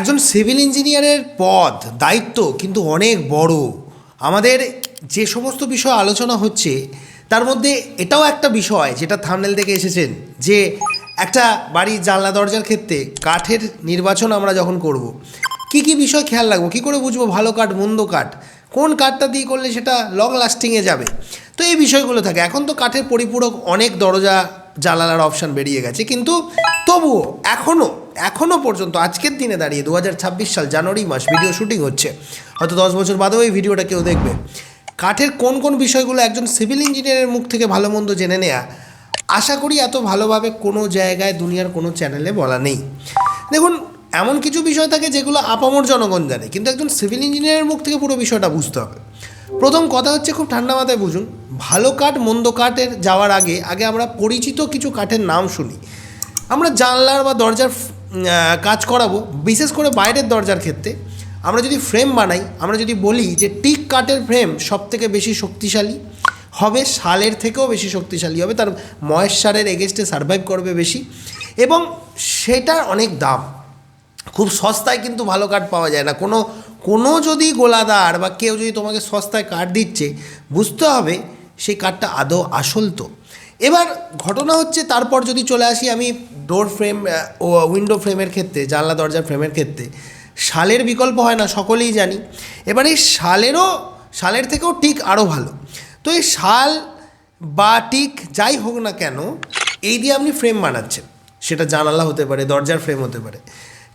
একজন সিভিল ইঞ্জিনিয়ারের পদ, দায়িত্ব কিন্তু অনেক বড়। আমাদের যে সমস্ত বিষয় আলোচনা হচ্ছে, তার মধ্যে এটাও একটা বিষয় যেটা থামনেল থেকে এসেছেন, যে একটা বাড়ির জানলা দরজার ক্ষেত্রে কাঠের নির্বাচন আমরা যখন করব। কি কি বিষয় খেয়াল রাখব? কী করে বুঝব ভালো কাঠ, মন্দ কাঠ? কোন কাঠটা দিয়ে করলে সেটা লং লাস্টিংয়ে যাবে? তো এই বিষয়গুলো থাকে। এখন তো কাঠের পরিপূরক অনেক দরজা, জানালার অপশান বেরিয়ে গেছে, কিন্তু তবুও এখনও এখনও পর্যন্ত, আজকের দিনে দাঁড়িয়ে দু হাজার ছাব্বিশ সাল জানুয়ারি মাস ভিডিও শুটিং হচ্ছে। হয়তো দশ বছর বাদেও এই ভিডিওটা কেউ দেখবে। কাঠের কোন কোন বিষয়গুলো একজন সিভিল ইঞ্জিনিয়ারের মুখ থেকে ভালো মন্দ জেনে নেয়া, আশা করি এত ভালোভাবে কোনো জায়গায়, দুনিয়ার কোনো চ্যানেলে বলা নেই। দেখুন, এমন কিছু বিষয় থাকে যেগুলো আপামর জনগণ জানে, কিন্তু একজন সিভিল ইঞ্জিনিয়ারের মুখ থেকে পুরো বিষয়টা বুঝতে হবে। প্রথম কথা হচ্ছে খুব ঠান্ডা মাথায় বুঝুন, ভালো কাঠ, মন্দ কাঠের যাওয়ার আগে আগে আমরা পরিচিত কিছু কাঠের নাম শুনি। আমরা জানলার বা দরজার কাজ করাবো, বিশেষ করে বাইরের দরজার ক্ষেত্রে। আমরা যদি ফ্রেম বানাই, আমরা যদি বলি যে টিক কাঠের ফ্রেম সব থেকে বেশি শক্তিশালী, হবে শালের থেকেও বেশি শক্তিশালী, হবে তার ময়েশ্চারের এগেস্টে সার্ভাইভ করবে বেশি, এবং সেটার অনেক দাম। খুব সস্তায় কিন্তু ভালো কাঠ পাওয়া যায় না। কোনো কোনো যদি গোলাদার বা কেউ যদি তোমাকে সস্তায় কাঠ দিচ্ছে, বুঝতে হবে সেই কাঠটা আদৌ আসল তো। এবার ঘটনা হচ্ছে, তারপর যদি চলে আসি আমি ডোর ফ্রেম ও উইন্ডো ফ্রেমের ক্ষেত্রে, জানলা, দরজার ফ্রেমের ক্ষেত্রে, শালের বিকল্প হয় না, সকলেই জানি। এবার এই শালেরও, শালের থেকেও টিক আরও ভালো। তো এই শাল বা টিক যাই হোক না কেন, এই দিয়ে আপনি ফ্রেম বানাচ্ছেন। সেটা জানালা হতে পারে, দরজার ফ্রেম হতে পারে।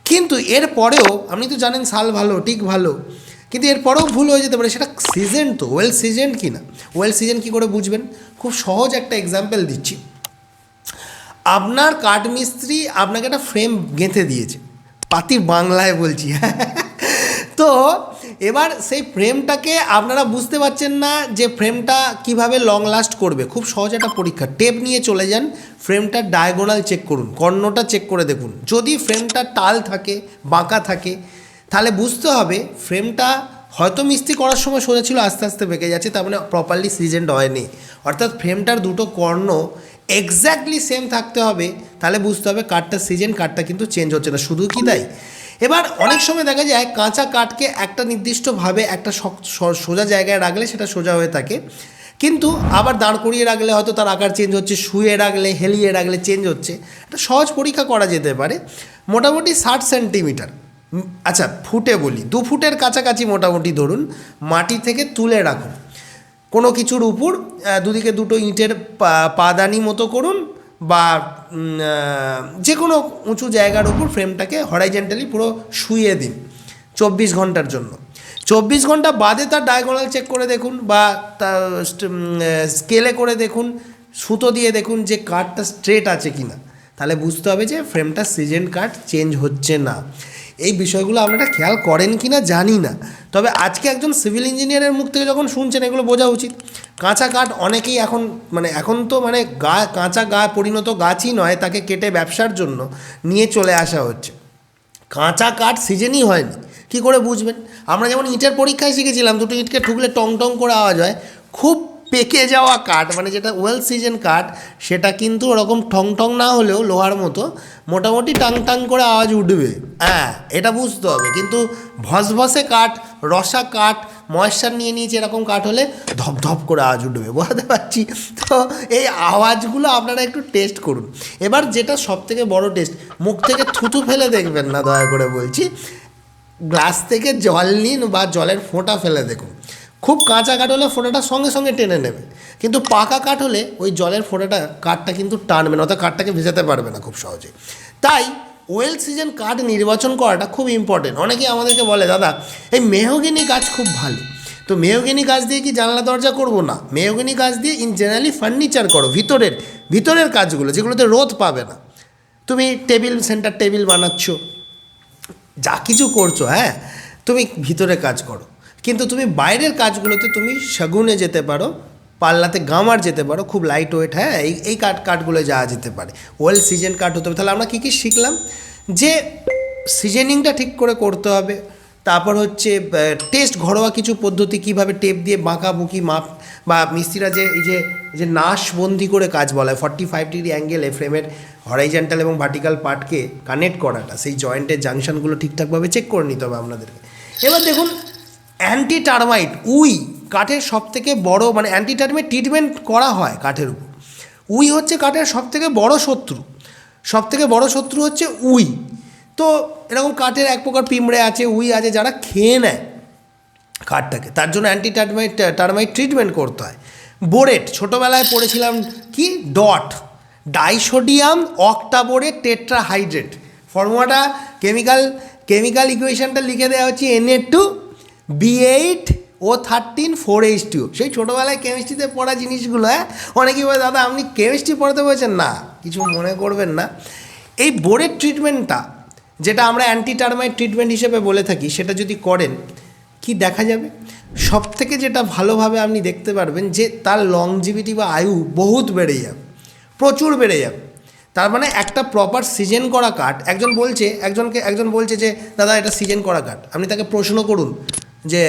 কিন্তু এর পরেও, আপনি তো জানেন শাল ভালো টিক ভালো, কিন্তু এরপরেও ভুল হয়ে যেতে পারে। সেটা সিজন তো ওয়েল সিজন কি না ওয়েল সিজন কী করে বুঝবেন? খুব সহজ একটা এক্সাম্পল দিচ্ছি। আপনার কাঠমিস্ত্রি আপনাকে একটা ফ্রেম গেঁথে দিয়েছে। পাতি বাংলায় বলছি। তো এবার সেই ফ্রেমটাকে আপনারা বুঝতে পারছেন না যে ফ্রেমটা কীভাবে লং লাস্ট করবে। খুব সহজ একটা পরীক্ষা। টেপ নিয়ে চলে যান ফ্রেমটার ডায়াগোনাল চেক করুন, কর্ণটা চেক করে দেখুন। যদি ফ্রেমটা টাল থাকে, বাঁকা থাকে, তাহলে বুঝতে হবে ফ্রেমটা হয়তো মিস্ত্রি করার সময় সোজা ছিল, আস্তে আস্তে বেঁকে যাচ্ছে, তার মানে প্রপারলি সিজেন্ড হয়নি। অর্থাৎ ফ্রেমটার দুটো কর্ণ এক্স্যাক্টলি সেম থাকতে হবে। তাহলে বুঝতে হবে কাঠটা সিজন কাঠটা কিন্তু চেঞ্জ হচ্ছে না। শুধু কি তাই? এবার অনেক সময় দেখা যায় কাঁচা কাঠকে একটা নির্দিষ্টভাবে একটা সোজা জায়গায় রাখলে সেটা সোজা হয়ে থাকে। কিন্তু আবার দাঁড় করিয়ে রাখলে হয়তো তার আকার চেঞ্জ হচ্ছে, শুয়ে রাখলে, হেলিয়ে রাখলে চেঞ্জ হচ্ছে। একটা সহজ পরীক্ষা করা যেতে পারে। মোটামুটি ষাট সেন্টিমিটার আচ্ছা ফুটে বলি। দু ফুটের কাছাকাছি মোটামুটি ধরুন, মাটি থেকে তুলে রাখুন। কোনো কিছুর উপর দুদিকে দুটো ইঁটের পাদানি মতো করুন বা যে কোনো উঁচু জায়গার উপর ফ্রেমটাকে হরাইজেন্টালি পুরো শুয়ে দিন চব্বিশ ঘণ্টার জন্য। চব্বিশ ঘণ্টা বাদে তার ডায়াগোনাল চেক করে দেখুন বা তার স্কেলে করে দেখুন, সুতো দিয়ে দেখুন যে কাঠটা স্ট্রেট আছে কি না তাহলে বুঝতে হবে যে ফ্রেমটা সিজেন্ট কাঠ চেঞ্জ হচ্ছে না। এই বিষয়গুলো আপনারা খেয়াল করেন কি না জানি না। তবে আজকে একজন সিভিল ইঞ্জিনিয়ারের মুখ থেকে যখন শুনছেন, এগুলো বোঝা উচিত। কাঁচা কাঠ অনেকেই এখন মানে এখন তো মানে গা, কাঁচা গা পরিণত গাছই নয়, তাকে কেটে ব্যবসার জন্য নিয়ে চলে আসা হচ্ছে। কাঁচা কাঠ সিজনই হয়নি, কি করে বুঝবেন? আমরা যেমন ইটের পরীক্ষায় শিখেছিলাম, দুটো ইটকে ঠুকলে টং টং করে আওয়াজ হয়, খুব পেকে যাওয়া কাঠ মানে যেটা ওয়েল সিজন কাঠ, সেটা কিন্তু ওরকম ঠং ঠং না হলেও লোহার মতো মোটামুটি টাং টাং করে আওয়াজ উঠবে। হ্যাঁ এটা বুঝতে হবে। কিন্তু ভসভসে কাঠ, রসা কাঠ ময়েশ্চার নিয়ে নিয়েছে এরকম কাঠ হলে ধপ ধপ করে আওয়াজ উঠবে, বোঝাতে পারছি? তো এই আওয়াজগুলো আপনারা একটু টেস্ট করুন। এবার যেটা সব থেকে বড় টেস্ট মুখ থেকে থুতু ফেলে দেখবেন না, দয়া করে বলছি। গ্লাস থেকে জল নিন বা জলের ফোঁটা ফেলে দেখুন। খুব কাঁচা কাঠ হলে ফোঁটাটা সঙ্গে সঙ্গে টেনে নেবে। কিন্তু পাকা কাঠ হলে ওই জলের ফোঁটাটা কাঠটা কিন্তু টানবে না, অর্থাৎ কাঠটাকে ভেজাতে পারবে না খুব সহজে তাই ওয়েল সিজন কাঠ নির্বাচন করাটা খুব ইম্পর্টেন্ট অনেকেই আমাদেরকে বলে, দাদা, এই মেহগিনি গাছ খুব ভালো। তো মেহগিনি গাছ দিয়ে কি জানলা দরজা করব না? মেহগিনি গাছ দিয়ে ইন জেনারেলি ফার্নিচার করো, ভিতরের ভিতরের কাজগুলো, যেগুলোতে রোদ পাবে না। তুমি টেবিল সেন্টার টেবিল বানাচ্ছ, যা কিছু করছ হ্যাঁ তুমি ভিতরে কাজ করো। কিন্তু তুমি বাইরের কাজগুলোতে তুমি সেগুনে যেতে পারো, পাল্লাতে গামার যেতে পারো, খুব লাইট ওয়েট হ্যাঁ এই এই কাঠ কাঠগুলো যাওয়া যেতে পারে। ওয়েল সিজন কাঠ হতে হবে তাহলে আমরা কী কী শিখলাম? যে সিজনিংটা ঠিক করে করতে হবে, তারপর হচ্ছে টেস্ট ঘরোয়া কিছু পদ্ধতি কীভাবে টেপ দিয়ে বাঁকা, বুকি, মাপ, বা মিস্ত্রিরা যে, এই যে যে নাশবন্দি করে কাজ বলা হয় ফর্টি ফাইভ ডিগ্রি অ্যাঙ্গেলে ফ্রেমের হরাইজেন্টাল এবং ভার্টিক্যাল পার্টকে কানেক্ট করাটা, সেই জয়েন্টের জাংশনগুলো ঠিকঠাকভাবে চেক করে নিতে হবে আপনাদেরকে। এবার দেখুন অ্যান্টি টার্মাইট উই, কাঠের সব থেকে বড় মানে অ্যান্টি টার্মাইট ট্রিটমেন্ট করা হয় কাঠের উপর। উই হচ্ছে কাঠের সব থেকে বড় শত্রু। সব থেকে বড় শত্রু হচ্ছে উই। তো এরকম কাঠের এক প্রকার পিঁমড়ে আছে, উই আছে, যারা খেয়ে নেয় কাঠটাকে। তার জন্য অ্যান্টি টার্মাইট টার্মাইট ট্রিটমেন্ট করতে হয়। বোরেট, ছোটোবেলায় পড়েছিলাম কি? ডট। Disodium octaborate tetrahydrate. ফর্মুলাটা কেমিক্যাল কেমিক্যাল ইকুয়েশনটা লিখে দেওয়া হচ্ছে N two B eight O thirteen four H two সেই ছোটোবেলায় কেমিস্ট্রিতে পড়া জিনিসগুলো হ্যাঁ? অনেকেই বলে, দাদা, আপনি কেমিস্ট্রি পড়াতে বলছেন। না, কিছু মনে করবেন না। এই বোর্ডের ট্রিটমেন্টটা যেটা আমরা অ্যান্টি টার্মাইট ট্রিটমেন্ট হিসেবে বলে থাকি, সেটা যদি করেন, কি দেখা যাবে? সব থেকে যেটা ভালোভাবে আপনি দেখতে পারবেন, যে তার লং লংজিভিটি বা আয়ু বহুত বেড়ে যাবে, প্রচুর বেড়ে যাবে। তার মানে একটা প্রপার সিজন করা কাঠ, একজন বলছে, একজনকে, একজন বলছে যে, দাদা, এটা সিজন করা কাঠ। আপনি তাকে প্রশ্ন করুন যে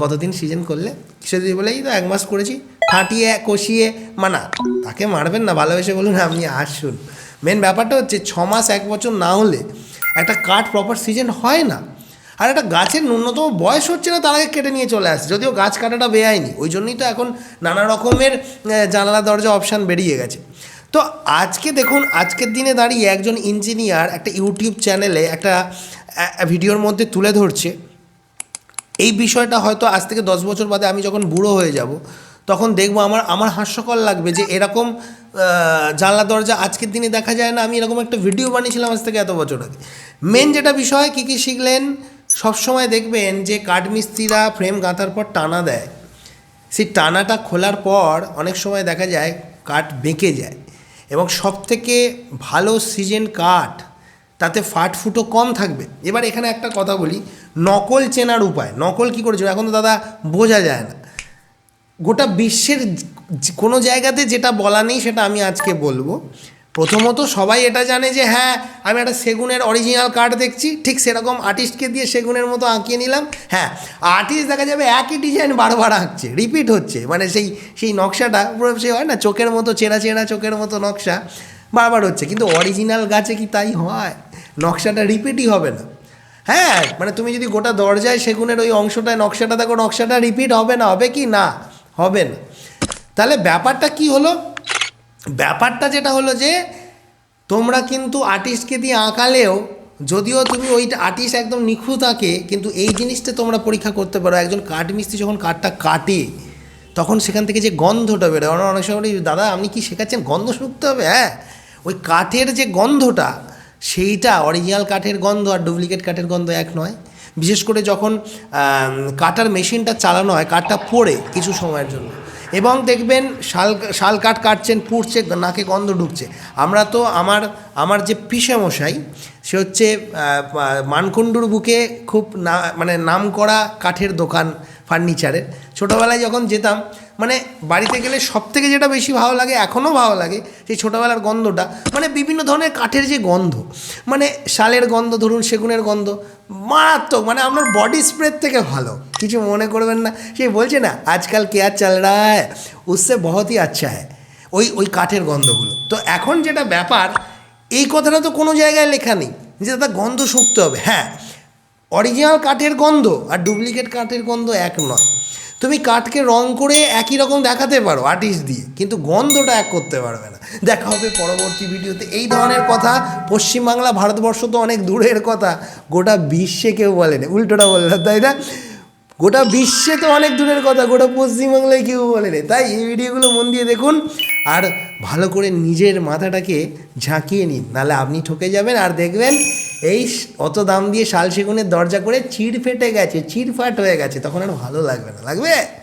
কতদিন সিজন করলে? সে যদি বলে, এই তো এক মাস করেছি, ফাটিয়ে, কষিয়ে, মানা। তাকে মারবেন না, ভালোবেসে বলুন, আপনি আসুন। মেন ব্যাপারটা হচ্ছে, ছ মাস, এক বছর না হলে একটা কাঠ প্রপার সিজন হয় না। আর একটা গাছের ন্যূনতম বয়স হচ্ছে না, তার আগে কেটে নিয়ে চলে আসছে যদিও গাছ কাটাটা বেআইনি, ওই জন্যই তো এখন নানা রকমের জানালা, দরজা অপশান বেরিয়ে গেছে। তো আজকে দেখুন, আজকের দিনে দাঁড়িয়ে একজন ইঞ্জিনিয়ার একটা ইউটিউব চ্যানেলে একটা ভিডিওর মধ্যে তুলে ধরছে। এই বিষয়টা হয়তো আজ থেকে দশ বছর বাদে আমি যখন বুড়ো হয়ে যাব, তখন দেখব আমার আমার হাস্যকর লাগবে যে এরকম জানলা দরজা আজকের দিনে দেখা যায় না। আমি এরকম একটা ভিডিও বানিয়েছিলাম আজ থেকে এত বছর আগে। মেন যেটা বিষয়, কী কী শিখলেন? সবসময় দেখবেন যে কাঠমিস্ত্রিরা ফ্রেম গাঁথার পর টানা দেয়। সেই টানাটা খোলার পর অনেক সময় দেখা যায় কাঠ বেঁকে যায় এবং সব থেকে ভালো সিজন কাঠ, তাতে ফাট ফুটো কম থাকবে। এবার এখানে একটা কথা বলি। নকল চেনার উপায়, নকল কী করেছিল এখন তো দাদা বোঝা যায় না। গোটা বিশ্বের কোনো জায়গাতে যেটা বলা নেই সেটা আমি আজকে বলব। প্রথমত সবাই এটা জানে যে হ্যাঁ আমি একটা সেগুনের অরিজিনাল কার্ড দেখছি, ঠিক সেরকম আর্টিস্টকে দিয়ে সেগুনের মতো আঁকিয়ে নিলাম। হ্যাঁ আর্টিস্ট দেখা যাবে একই ডিজাইন বারবার আঁকছে রিপিট হচ্ছে। মানে সেই সেই নকশাটা, পুরো সে হয় না, চোখের মতো চেরা চেরা, চোখের মতো নকশা, বারবার হচ্ছে। কিন্তু অরিজিনাল গাছে কি তাই হয়? নকশাটা রিপিটই হবে না। হ্যাঁ মানে তুমি যদি গোটা দরজায় সেগুনের ওই অংশটায়, নকশাটা দেখো, নকশাটা রিপিট হবে না? হবে কি? না, হবে না। তাহলে ব্যাপারটা কি হলো? ব্যাপারটা যেটা হলো যে, তোমরা কিন্তু আর্টিস্টকে দিয়ে আঁকালেও, যদিও তুমি ওই আর্টিস্ট একদম নিখুঁত আঁকে, কিন্তু এই জিনিসটা তোমরা পরীক্ষা করতে পারো। একজন কাঠ মিস্ত্রি যখন কাঠটা কাটে, তখন সেখান থেকে যে গন্ধটা বেরোয়। অনেক সময় দাদা, আপনি কি শেখাচ্ছেন? গন্ধ শুকতে হবে? হ্যাঁ ওই কাঠের যে গন্ধটা সেইটা অরিজিনাল কাঠের গন্ধ আর ডুপ্লিকেট কাঠের গন্ধ এক নয়। বিশেষ করে যখন কাটার মেশিনটা চালানো হয়, কাঠটা পড়ে কিছু সময়ের জন্য। এবং দেখবেন শাল শাল কাঠ কাটছেন, পুড়ছে, নাকে গন্ধ ঢুকছে। আমরা তো আমার আমার যে পিসে মশাই সে হচ্ছে মানকুণ্ডুর বুকে খুব না মানে নাম করা কাঠের দোকান ফার্নিচারের। ছোটোবেলায় যখন যেতাম মানে বাড়িতে গেলে সব থেকে যেটা বেশি ভালো লাগে, এখনও ভালো লাগে, সেই ছোটোবেলার গন্ধটা মানে বিভিন্ন ধরনের কাঠের যে গন্ধ মানে শালের গন্ধ, ধরুন সেগুনের গন্ধ, মারাত্মক মানে আপনার বডি স্প্রের থেকে ভালো। কিছু মনে করবেন না সেই বলছে না, আজকাল কেয়ার চাল রা হ্যায়? উসসে বহুতই আচ্ছা হ্যায়। ওই ওই কাঠের গন্ধগুলো। তো এখন যেটা ব্যাপার, এই কথাটা তো কোনো জায়গায় লেখা নেই, যে দাদা গন্ধ শুকতে হবে। হ্যাঁ অরিজিনাল কাঠের গন্ধ আর ডুপ্লিকেট কাঠের গন্ধ এক নয়। তুমি কাঠকে রং করে একই রকম দেখাতে পারো আর্টিস্ট দিয়ে, কিন্তু গন্ধটা এক করতে পারবে না। দেখা হবে পরবর্তী ভিডিওতে। এই ধরনের কথা পশ্চিমবাংলা, ভারতবর্ষ তো অনেক দূরের কথা। গোটা বিশ্বে কেউ বলেনি। উল্টোটা বললাম তাই না? গোটা বিশ্বে তো অনেক দূরের কথা। গোটা পশ্চিমবাংলায় কেউ বলেনি। তাই এই ভিডিওগুলো মন দিয়ে দেখুন আর ভালো করে নিজের মাথাটাকে ঝাঁকিয়ে নিন। নাহলে আপনি ঠকে যাবেন আর দেখবেন এই অত দাম দিয়ে শাল সেগুনের দরজা করে চিড় ফেটে গেছে চিড় ফাট হয়ে গেছে, তখন আর ভালো লাগবে না। লাগবে?